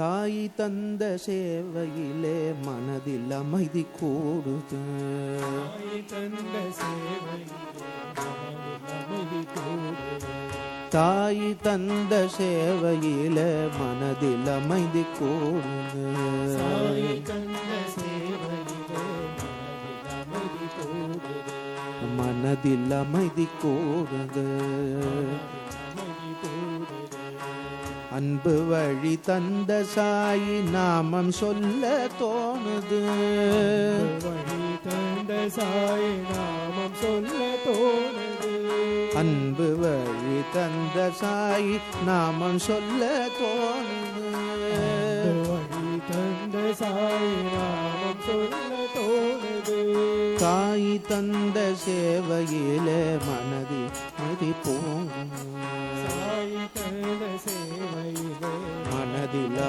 தாய் தந்த சேவையிலே மனதில் அமைதி கூடுது தாய் தந்த சேவையிலே மனதில் அமைதி கூடுது. தாய் தந்த சேவையிலே மனதில் அமைதி கூடுது மனதில் அமைதி கூடுது. அன்பு வழி தந்த சாயி நாமம் சொல்ல தோணுது. வழி தந்த சாயி நாமம் சொல்ல தோணுது அன்பு வழி தந்த சாயி நாமம் சொல்ல தோணுது. வழி தந்த சாயி நாமம் சொல்ல தோணுது தாய் தந்த சேவையிலே மனதில் மதி போகும் சாய் தந்த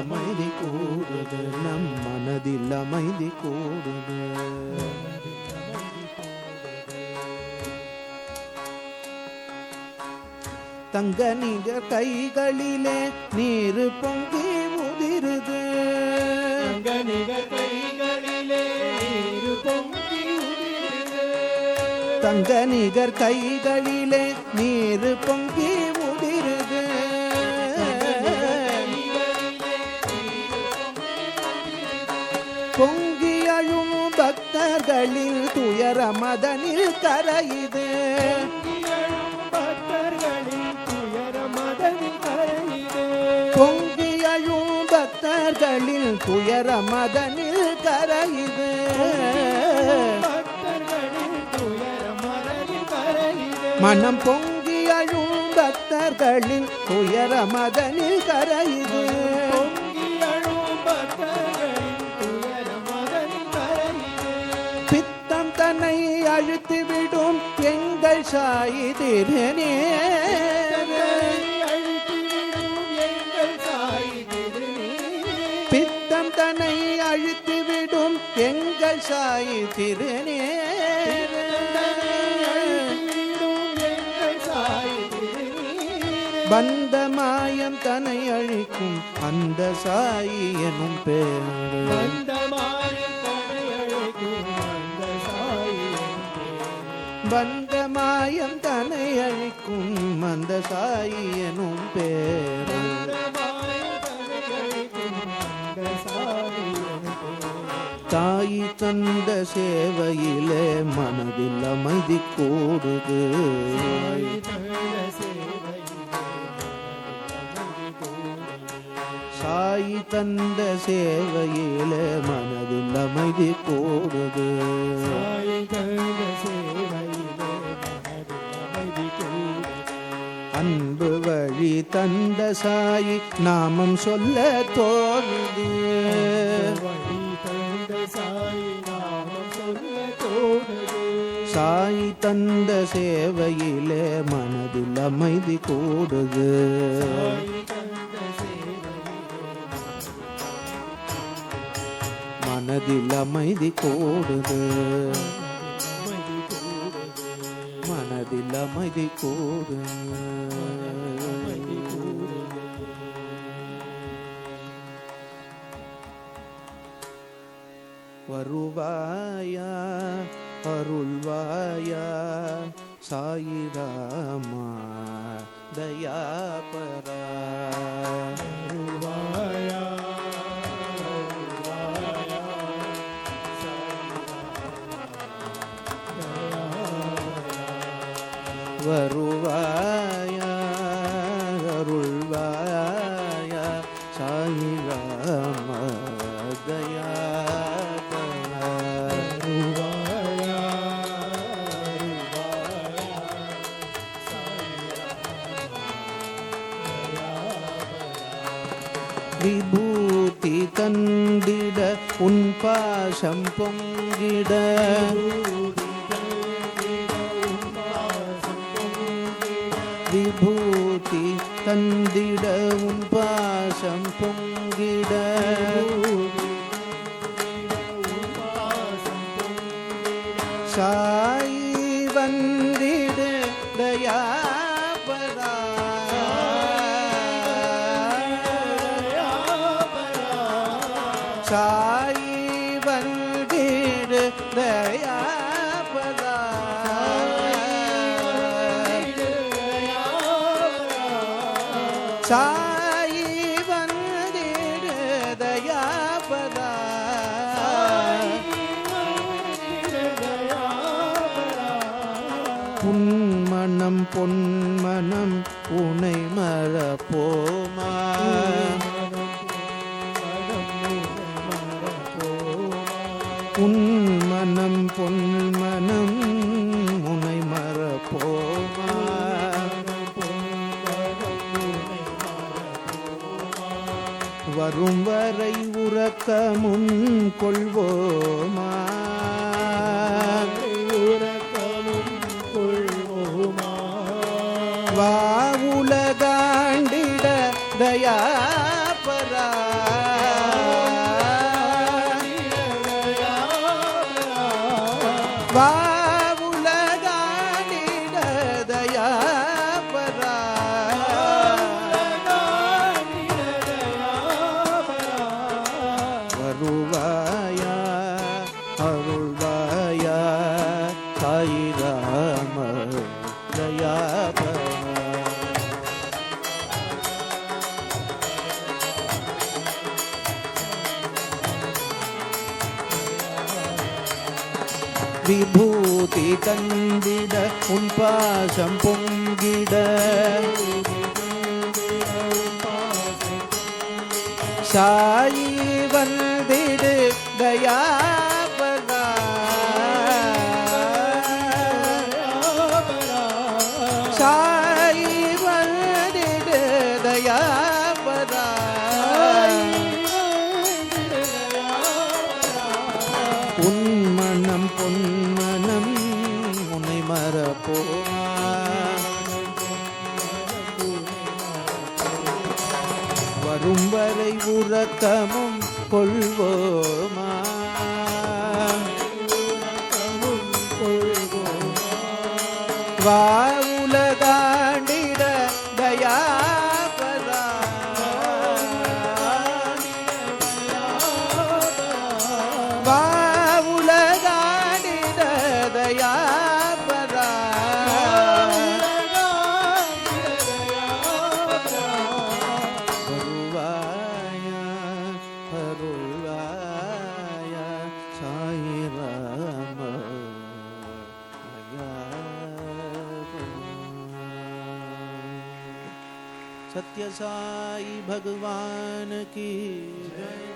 அமைதி கூடுது நம் மனதில் அமைதி கூடுது தங்க நிகர் கைகளிலே நீர் பொங்கி உதிருது கைகளிலே நீரு பொங்கி உதிருது. தங்க நிகர் கைகளிலே நீர் பொங்கி பக்தர்களில் துயர மதனில் கரையுது எழும் பக்தர்களின் துயர மதனி கரையுது. பொங்கி அழும் பக்தர்களில் துயர மதனில் கரையுது பக்தர்களின். மனம் பொங்கி அழும் பக்தர்களில் துயர மதனில் கரையுது பொங்கி எழும் பக்தர்களின் அழுத்து விடும் எங்கள் சாயி திருநே பித்தம் தன்னை அழுத்து விடும் எங்கள் சாயி திருநே வந்த மாயம் தன்னை அழிக்கும் அந்த சாயி எனும் பேர். வந்த மாயம் வந்த மாயம் தனை அழிக்கும் மந்த சாயியனும் பேரும் பேர் தாய் தந்த சேவையிலே மனதில் அமைதி கூடுது. சாய் தந்த சேவையிலே மனதில் அமைதி கூடுது. சாய் தந்த சேவை அன்பு வழி தந்த சாயி நாமம் சொல்ல தோணுது சாயி தந்த சேவையிலே மனதில் அமைதி கூடுது. மனதில் அமைதி கூடுது. அமைதி கூடுது வருவாயா அருள்வாயா சாயிராமா தயாபரா. வருவாய? அருள்வாய? சாயிராமா விபூதி தந்திட உன் பாசம் பொங்கிட. கந்திட உன் பாசம் பொங்கிட. சாயி வந்திட தயாபரா. சாயி வந்திட தயா சாயி வந்திருதயாபதா புன்மணம் பொன்மணம் உனை மறப்போமா உன்மனம் பொன்மனம் வரும் வரை உறக்க முன் கொள்வோமா? வா உலகாண்டிட தயா பரா வா அருள்வாய சாயிராம தயாபரா விபூதி தந்திட உன் பாசம் பொங்கிட. சாயி வந்திடு தயா மனம் பொன்மனம் உன்னை மறப்போமா வரும் வரை உறக்கமும் கொள்வோமா? வா உலகா सत्य साई भगवान की जय।